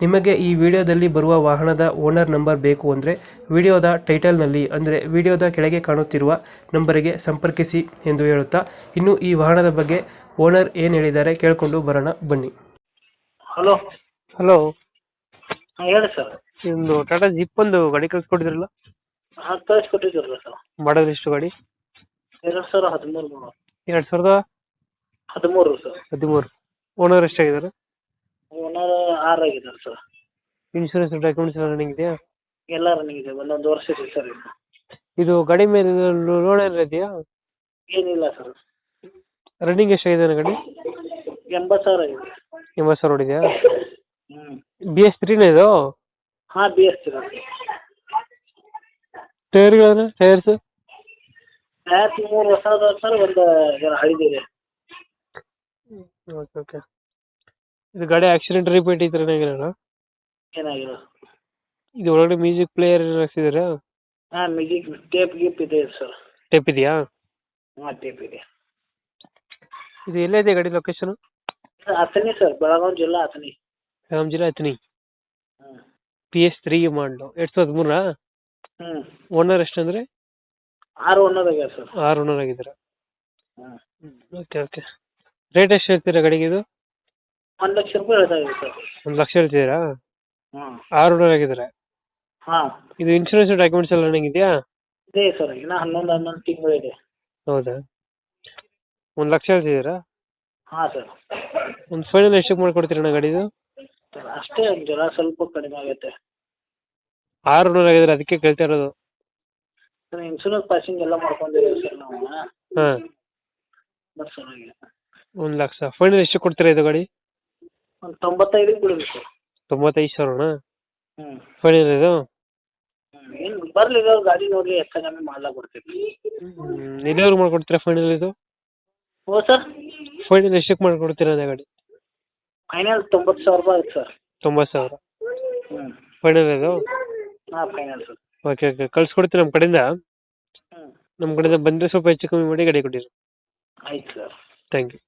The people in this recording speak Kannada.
ನಿಮಗೆ ಈ ವಿಡಿಯೋದಲ್ಲಿ ಬರುವ ವಾಹನದ ಓನರ್ ನಂಬರ್ ಬೇಕು ಅಂದರೆ ವಿಡಿಯೋದ ಟೈಟಲ್ನಲ್ಲಿ ಅಂದರೆ ವಿಡಿಯೋದ ಕೆಳಗೆ ಕಾಣುತ್ತಿರುವ ನಂಬರಿಗೆ ಸಂಪರ್ಕಿಸಿ ಎಂದು ಹೇಳುತ್ತಾ ಇನ್ನು ಈ ವಾಹನದ ಬಗ್ಗೆ ಓನರ್ ಏನು ಹೇಳಿದ್ದಾರೆ ಕೇಳಿಕೊಂಡು ಬರೋಣ ಬನ್ನಿ. ಹಲೋ. ಹಲೋ. ಹೇಳಿ ಸರ್. ಒಂದು ಟಾಟಾ ಜಿಪ್ ಒಂದು ಗಾಡಿ ಕಳಿಸ್ಕೊಟ್ಟಿದ್ರಲ್ಲ? ಹಾಂ ಸರ್. ಮಾಡೋದು ಎಷ್ಟು ಗಾಡಿ? ಎರಡು ಸಾವಿರ ಹದಿಮೂರು. ಎರಡು ಸಾವಿರದ ಹದಿಮೂರು ಸರ್. ಹದಿಮೂರು. ಓನರ್ ಎಷ್ಟಾಗಿದ್ದಾರೆ? ಓನರ್ ಆರು ಆಗಿದ್ದಾರೆ ಸರ್ ಇನ್ಶೂರೆನ್ಸ್ ಡಾಕ್ಯುಮೆಂಟ್ಸ್ ಎಲ್ಲ ರನ್ನಿಂಗ್ ಇದೆಯಾ? ಎಲ್ಲ ರನ್ನಿಂಗ್ ಇದೆ ಒಂದೊಂದು ವರ್ಷ ಇದೆ ಸರ್ ಇದು. ಇದು ಗಾಡಿ ಮೇಲೆ ಲೋನ್ ಎಲ್ಲ ಇದೆಯಾ? ಏನಿಲ್ಲ ಸರ್ ರನ್ನಿಂಗ್ ಎಷ್ಟಾಗಿದೆ ಗಾಡಿ? ಎಂಬತ್ತು ಸಾವಿರ ಆಗಿದೆ. ಎಂಬತ್ತು ಸಾವಿರ ಹೊಡಿದೆಯಾ ಹ್ಞೂ ಬಿ ಎಸ್ ತ್ರೀನೇ ಇದು? ಹಾಂ ಬಿ ಎಸ್ ತ್ರೀ ಟೈರ್ಗಳನ್ನ ಟೈರ್ಸ್ ಟೈರ್ಸ್ ಮೂರು ಹೊಸ ಸರ್ ಒಂದು ಹಳಿದಿದೆ ಓಕೆ ಓಕೆ. ಇದು ಗಾಡಿ ಆಕ್ಸಿಡೆಂಟ್ ರಿಪೇಟ್ ಇದ್ರೆ ಏನಾಗಿರೋಣ ಏನಾಗಿರೋ ಏನಾಗಿಲ್ಲ. ಇದು ಒಳಗಡೆ ಮ್ಯೂಸಿಕ್ ಪ್ಲೇಯರ್ ಹಾಕ್ಸಿದ್ದೀರಾ ಹಾಂ ಮ್ಯೂಸಿಕ್ ಟೇಪ್ ಗಿಪ್ ಇದೆ ಸರ್ ಟೇಪ್ ಇದೆಯಾ? ಹಾಂ ಟೇಪ್ ಇದೆ. ಇದು ಎಲ್ಲಿದೆ ಗಾಡಿ ಲೊಕೇಶನ್ ಅಥಣಿ ಸರ್ ಬೆಳಗಾವಿ ಜಿಲ್ಲಾ ಅಥಣಿ ರಾಮ್ ಜಿಲ್ಲಾ ಹತ್ತನಿ ಹ್ಞೂ ಪಿ ಎಸ್ ತ್ರೀ ಮಾಡಲು ಎರಡು ಸಾವಿರದ ಮೂರಾ ಹ್ಞೂ ಓನರ್ ಎಷ್ಟಂದ್ರೆ ಆರು ಓನರ್ ಆಗ್ಯಾವ ಸರ್ ಆರು ಓನರ್ ಆಗಿದ್ದೀರಾ ಹ್ಞೂ ಓಕೆ ಓಕೆ ರೇಟ್ ಎಷ್ಟು ಹೇಳ್ತೀರಾ ಗಾಡಿಗೆ ಇದು? ಒಂದು ಲಕ್ಷ ರೂಪಾಯಿ ಹೇಳ್ತಾ ಸರ್. ಒಂದು ಲಕ್ಷ ಹೇಳ್ತಿದ್ದೀರಾ? ಆರು ಓನರ್ ಆಗಿದ್ದಾರೆ. ಹಾಂ. ಇದು ಇನ್ಶೂರೆನ್ಸ್ ಡಾಕ್ಯುಮೆಂಟ್ಸ್ ಎಲ್ಲ ರನ್ನಿಂಗ್ ಇದೆಯಾ? ಇದೆ ಸರ್ ಇನ್ನ ಹನ್ನೊಂದು ಹನ್ನೊಂದು ತಿಂಗಳು ಇದೆ. ಹೌದಾ? ಒಂದು ಲಕ್ಷ ಹೇಳ್ತಿದ್ದೀರಾ? ಹಾಂ ಸರ್. ಒಂದು ಫೈನಲ್ ಎಷ್ಟಕ್ಕೆ ನಾ ಗಾಡಿದು? ಸರ್ ಅಷ್ಟೇ ಜರ ಸ್ವಲ್ಪ ಕಡಿಮೆ ಆಗುತ್ತೆ. ಆರು ಆಗಿದ್ರೆ ಆಗಿದ್ದಾರೆ ಅದಕ್ಕೆ ಕೇಳ್ತಾ ಇರೋದು. ಸರ್ ಇನ್ಶೂರೆನ್ಸ್ ಪಾಸಿಂಗ್ ಎಲ್ಲ ಮಾಡ್ಕೊಂಡಿದ್ದೀವಿ ಸರ್ ನಾವು. ಹಾಂ. ಬಟ್ ಸರಿಯಾಗಿ ಒಂದು ಲಕ್ಷ. ಫೈನಲ್ ಎಷ್ಟು ಕೊಡ್ತೀರಾ ಇದು ಗಾಡಿ? ಒಂದು ತೊಂಬತ್ತೈದಕ್ಕೆ ತೊಂಬತ್ತೈದು ಸಾವಿರನಾ ಹ್ಞೂ ಫೈನಲ್ ಇದು? ಏನು ಬರಲಿ ಗಾಡಿ ನೋಡಿ ಹೆಚ್ಚು ಕಮ್ಮಿ ಮಾಡ್ಲಾಕ್ ಕೊಡ್ತೀವಿ. ಎಲ್ಲಿವರೆಗೆ ಮಾಡ್ಕೊಡ್ತೀರಾ ಫೈನಲ್ ಇದು? ಓ ಸರ್. ಫೈನಲ್ ಎಷ್ಟಕ್ಕೆ ಮಾಡ್ಕೊಡ್ತೀರಾ ಅದೇ ಗಾಡಿ? ಫೈನಲ್ ತೊಂಬತ್ತು ಸಾವಿರ ರೂಪಾಯಿ ಸರ್. ತೊಂಬತ್ತು ಸಾವಿರ. ಹ್ಞೂ ಫೈನಲ್ ಇದು? ಹಾಂ ಫೈನಲ್ ಸರ್. Okay okay. ಕಳ್ಸ್ಕೊಡ್ತೀವಿ ನಮ್ಮ ಕಡೆಯಿಂದ? ಹ್ಞೂ ನಮ್ಮ ಕಡೆಯಿಂದ ಬಂದರೆ ಸ್ವಲ್ಪ ಹೆಚ್ಚು ಕಮ್ಮಿ ಮಾಡಿ ಗಾಡಿ ಕೊಟ್ಟಿರಿ. ಆಯ್ತು ಸರ್. Thank you.